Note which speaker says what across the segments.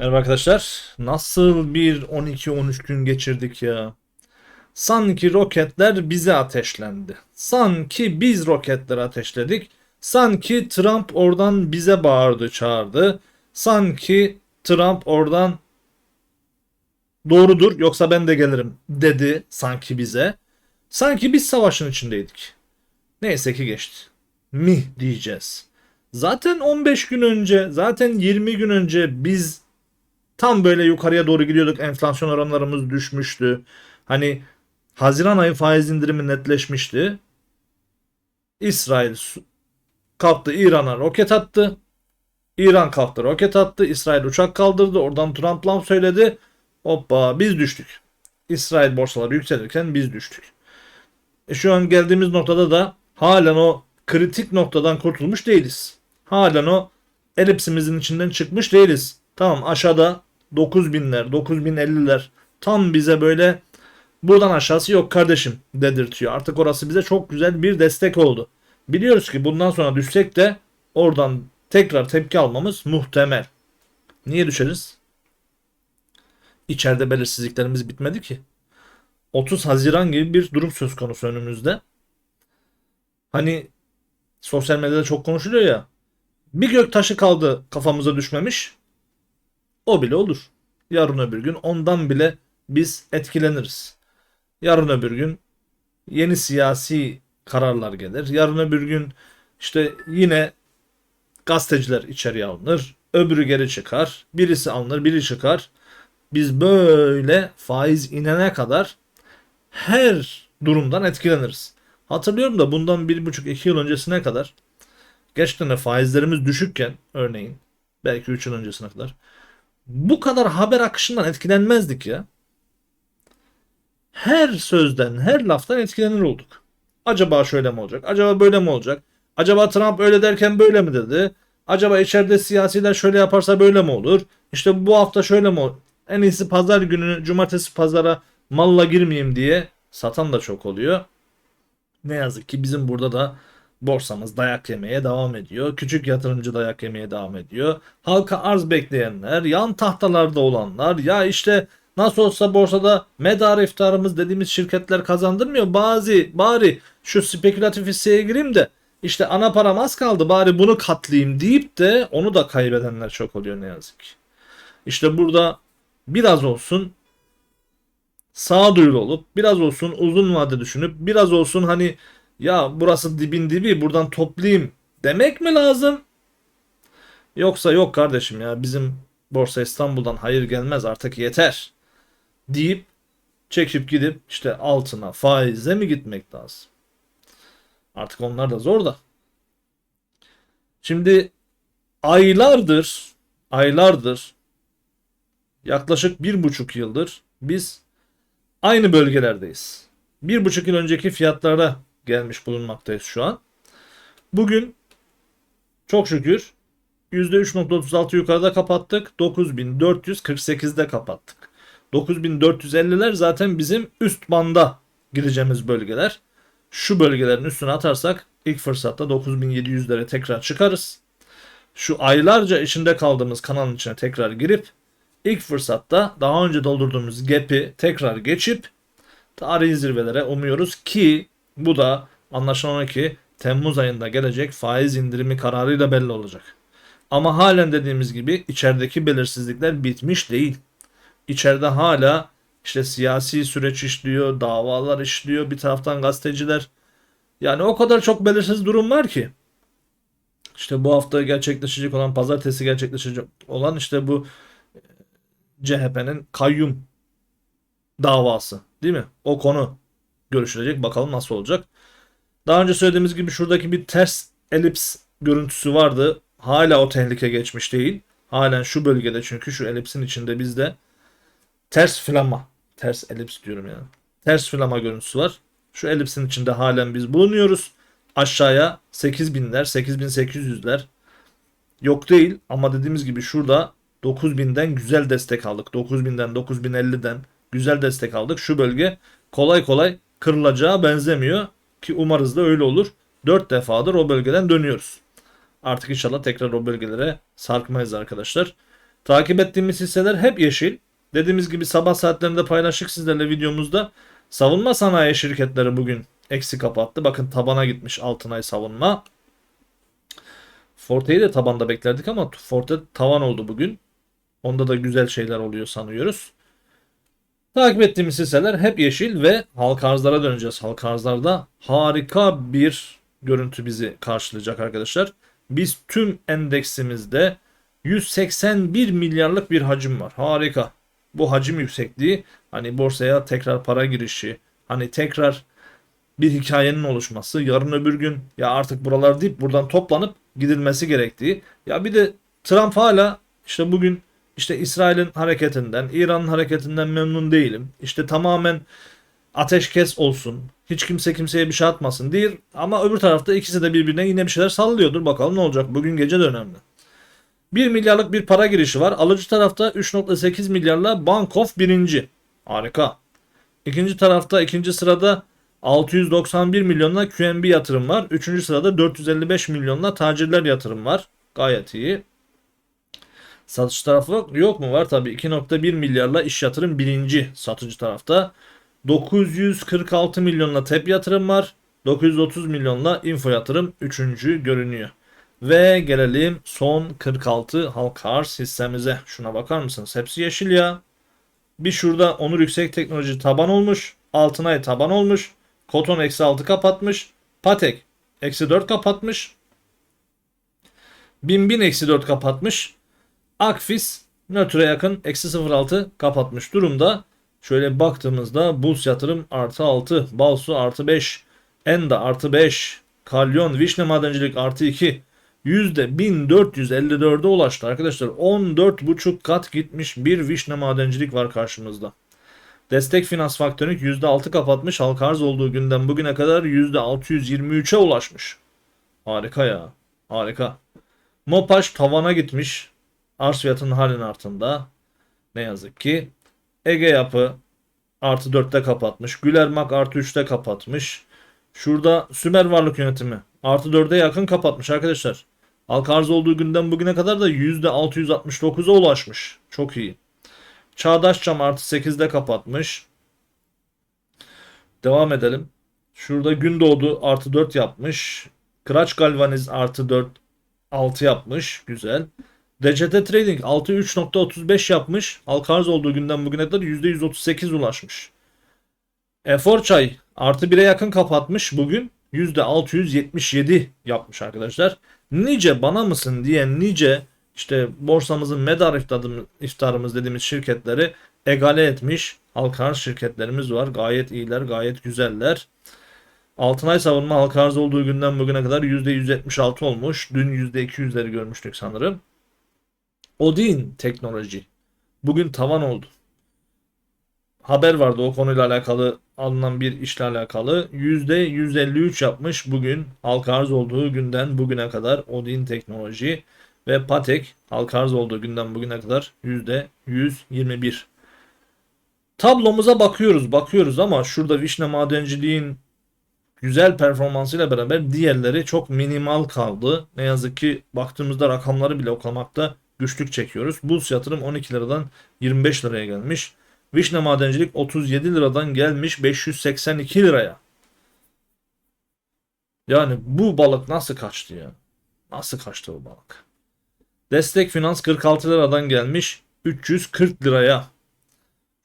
Speaker 1: Merhaba arkadaşlar. Nasıl bir 12-13 gün geçirdik ya? Sanki roketler bize ateşlendi. Sanki biz roketleri ateşledik. Sanki Trump oradan bize bağırdı, çağırdı. Sanki Trump oradan doğrudur yoksa ben de gelirim dedi sanki bize. Sanki biz savaşın içindeydik. Neyse ki geçti. Mi diyeceğiz. Zaten 15 gün önce, zaten 20 gün önce biz tam böyle yukarıya doğru gidiyorduk. Enflasyon oranlarımız düşmüştü. Hani Haziran ayı faiz indirimi netleşmişti. İsrail kalktı İran'a roket attı. İran kalktı roket attı. İsrail uçak kaldırdı. Oradan Trump laf söyledi. Hoppa biz düştük. İsrail borsaları yükselirken biz düştük. E şu an geldiğimiz noktada da halen o kritik noktadan kurtulmuş değiliz. Halen o elipsimizin içinden çıkmış değiliz. Tamam aşağıda 9000'ler, 9050'ler tam bize böyle buradan aşağısı yok kardeşim dedirtiyor. Artık orası bize çok güzel bir destek oldu. Biliyoruz ki bundan sonra düşsek de oradan tekrar tepki almamız muhtemel. Niye düşeriz? İçeride belirsizliklerimiz bitmedi ki. 30 Haziran gibi bir durum söz konusu önümüzde. Hani sosyal medyada çok konuşuluyor ya. Bir gök taşı kaldı kafamıza düşmemiş. O bile olur. Yarın öbür gün ondan bile biz etkileniriz. Yarın öbür gün yeni siyasi kararlar gelir. Yarın öbür gün işte yine gazeteciler içeriye alınır. Öbürü geri çıkar. Birisi alınır, biri çıkar. Biz böyle faiz inene kadar her durumdan etkileniriz. Hatırlıyorum da bundan bir buçuk iki yıl öncesine kadar gerçekten de faizlerimiz düşükken örneğin belki 3 yıl öncesine kadar bu kadar haber akışından etkilenmezdik ya. Her sözden, her laftan etkilenir olduk. Acaba şöyle mi olacak? Acaba böyle mi olacak? Acaba Trump öyle derken böyle mi dedi? Acaba içeride siyasiler şöyle yaparsa böyle mi olur? İşte bu hafta şöyle mi olur? En iyisi pazar günü, cumartesi pazara malla girmeyeyim diye satan da çok oluyor. Ne yazık ki bizim burada da borsamız dayak yemeye devam ediyor. Küçük yatırımcı dayak yemeye devam ediyor. Halka arz bekleyenler, yan tahtalarda olanlar, ya işte nasıl olsa borsada medar iftarımız dediğimiz şirketler kazandırmıyor. Bazı bari şu spekülatif hisseye gireyim de işte ana param az kaldı bari bunu katlayayım deyip de onu da kaybedenler çok oluyor ne yazık ki. İşte burada biraz olsun sağduyulu olup biraz olsun uzun vade düşünüp biraz olsun hani ya burası dibin dibi buradan toplayayım demek mi lazım? Yoksa yok kardeşim ya bizim Borsa İstanbul'dan hayır gelmez artık yeter deyip çekip gidip işte altına faize mi gitmek lazım? Artık onlar da zor da. Şimdi aylardır aylardır yaklaşık bir buçuk yıldır biz aynı bölgelerdeyiz. Bir buçuk yıl önceki fiyatlara gelmiş bulunmaktayız şu an. Bugün çok şükür %3.36 yukarıda kapattık. 9448'de kapattık. 9450'ler zaten bizim üst banda gireceğimiz bölgeler. Şu bölgelerin üstüne atarsak ilk fırsatta 9700'lere tekrar çıkarız. Şu aylarca içinde kaldığımız kanalın içine tekrar girip ilk fırsatta daha önce doldurduğumuz gap'i tekrar geçip tarihi zirvelere umuyoruz ki bu da anlaşılan ki Temmuz ayında gelecek faiz indirimi kararıyla belli olacak. Ama halen dediğimiz gibi içerideki belirsizlikler bitmiş değil. İçeride hala işte siyasi süreç işliyor, davalar işliyor, bir taraftan gazeteciler. Yani o kadar çok belirsiz durum var ki. İşte bu hafta gerçekleşecek olan, pazartesi gerçekleşecek olan işte bu e, CHP'nin kayyum davası değil mi? O konu görüşülecek. Bakalım nasıl olacak. Daha önce söylediğimiz gibi şuradaki bir ters elips görüntüsü vardı. Hala o tehlike geçmiş değil. Halen şu bölgede çünkü şu elipsin içinde bizde ters flama. Ters elips diyorum yani. Ters flama görüntüsü var. Şu elipsin içinde halen biz bulunuyoruz. Aşağıya 8000'ler, 8800'ler yok değil ama dediğimiz gibi şurada 9000'den güzel destek aldık. 9000'den 9050'den güzel destek aldık. Şu bölge kolay kolay kırılacağı benzemiyor ki umarız da öyle olur. 4 defadır o bölgeden dönüyoruz. Artık inşallah tekrar o bölgelere sarkmayız arkadaşlar. Takip ettiğimiz hisseler hep yeşil. Dediğimiz gibi sabah saatlerinde paylaştık sizlerle videomuzda. Savunma sanayi şirketleri bugün eksi kapattı. Bakın tabana gitmiş Altınay savunma. Forte'yi de tabanda beklerdik ama Forte tavan oldu bugün. Onda da güzel şeyler oluyor sanıyoruz. Takip ettiğimiz hisseler hep yeşil ve halka arzlara döneceğiz. Halka arzlarda harika bir görüntü bizi karşılayacak arkadaşlar. Biz tüm endeksimizde 181 milyarlık bir hacim var. Harika. Bu hacim yüksekliği hani borsaya tekrar para girişi, hani tekrar bir hikayenin oluşması, yarın öbür gün ya artık buralar deyip buradan toplanıp gidilmesi gerektiği. Ya bir de Trump hala işte bugün işte İsrail'in hareketinden, İran'ın hareketinden memnun değilim. İşte tamamen ateşkes olsun. Hiç kimse kimseye bir şey atmasın değil. Ama öbür tarafta ikisi de birbirine yine bir şeyler sallıyordur. Bakalım ne olacak. Bugün gece de önemli. 1 milyarlık bir para girişi var. Alıcı tarafta 3.8 milyarla Bank of birinci. Harika. İkinci tarafta ikinci sırada 691 milyonla QNB yatırım var. Üçüncü sırada 455 milyonla tacirler yatırım var. Gayet iyi. Satış tarafı yok mu? Var tabii. 2.1 milyarla iş yatırım birinci satıcı tarafta. 946 milyonla TEP yatırım var. 930 milyonla info yatırım üçüncü görünüyor. Ve gelelim son 46 halka arz hissemize. Şuna bakar mısınız? Hepsi yeşil ya. Bir şurada Onur Yüksek Teknoloji taban olmuş. Altınay taban olmuş. Koton eksi 6 kapatmış. Patek eksi 4 kapatmış. Bin bin eksi 4 kapatmış. Akfis nötre yakın eksi 0.6 kapatmış durumda. Şöyle baktığımızda Bulls yatırım artı 6, Balsu artı 5, Enda artı 5, Kalyon, Vişne Madencilik artı 2, %1454'e ulaştı arkadaşlar. 14,5 kat gitmiş bir Vişne Madencilik var karşımızda. Destek Finans Faktörük %6 kapatmış. Halka arz olduğu günden bugüne kadar %623'e ulaşmış. Harika ya. Harika. Mopaş tavana gitmiş. Arz fiyatının halin altında. Ne yazık ki. Ege Yapı artı 4'te kapatmış. Gülermak artı 3'te kapatmış. Şurada Sümer Varlık Yönetimi artı 4'e yakın kapatmış arkadaşlar. Halka arz olduğu günden bugüne kadar da %669'a ulaşmış. Çok iyi. Çağdaş Cam artı 8'de kapatmış. Devam edelim. Şurada Gündoğdu artı 4 yapmış. Kıraç Galvaniz artı 4 6 yapmış. Güzel. DCT Trading 6 3.35 yapmış. Halka arz olduğu günden bugüne kadar %138 ulaşmış. Efor Çay artı 1'e yakın kapatmış bugün. %677 yapmış arkadaşlar. Nice bana mısın diyen nice işte borsamızın medar iftarımız, iftarımız dediğimiz şirketleri egale etmiş. Halka arz şirketlerimiz var. Gayet iyiler, gayet güzeller. Altınay savunma halka arz olduğu günden bugüne kadar %176 olmuş. Dün %200'leri görmüştük sanırım. Odin teknoloji. Bugün tavan oldu. Haber vardı o konuyla alakalı alınan bir işle alakalı. %153 yapmış bugün halka arz olduğu günden bugüne kadar Odin teknoloji ve Patek halka arz olduğu günden bugüne kadar %121. Tablomuza bakıyoruz bakıyoruz ama şurada Vişne Madenciliğin güzel performansıyla beraber diğerleri çok minimal kaldı. Ne yazık ki baktığımızda rakamları bile okumakta güçlük çekiyoruz. Bulls yatırım 12 liradan 25 liraya gelmiş. Vişne Madencilik 37 liradan gelmiş 582 liraya. Yani bu balık nasıl kaçtı ya? Nasıl kaçtı bu balık? Destek Finans 46 liradan gelmiş 340 liraya.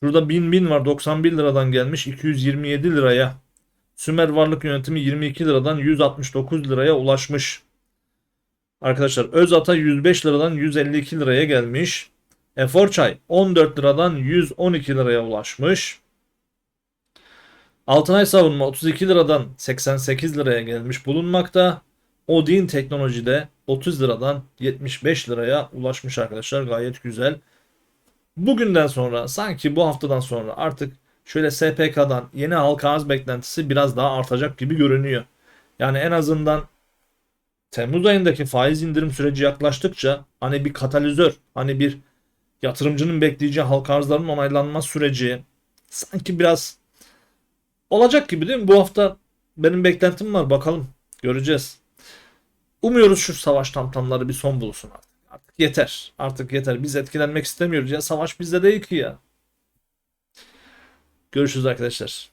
Speaker 1: Şurada 1000 bin var 91 liradan gelmiş 227 liraya. Sümer Varlık Yönetimi 22 liradan 169 liraya ulaşmış. Arkadaşlar Özata 105 liradan 152 liraya gelmiş. Efor Çay 14 liradan 112 liraya ulaşmış. Altınay Savunma 32 liradan 88 liraya gelmiş bulunmakta. Odin Teknoloji'de 30 liradan 75 liraya ulaşmış arkadaşlar. Gayet güzel. Bugünden sonra sanki bu haftadan sonra artık şöyle SPK'dan yeni halka arz beklentisi biraz daha artacak gibi görünüyor. Yani en azından Temmuz ayındaki faiz indirim süreci yaklaştıkça hani bir katalizör, hani bir yatırımcının bekleyeceği halka arzların onaylanma süreci sanki biraz olacak gibi değil mi? Bu hafta benim beklentim var bakalım göreceğiz. Umuyoruz şu savaş tamtamları bir son bulsun artık. Artık yeter. Artık yeter. Biz etkilenmek istemiyoruz ya. Savaş bizde değil ki ya. Görüşürüz arkadaşlar.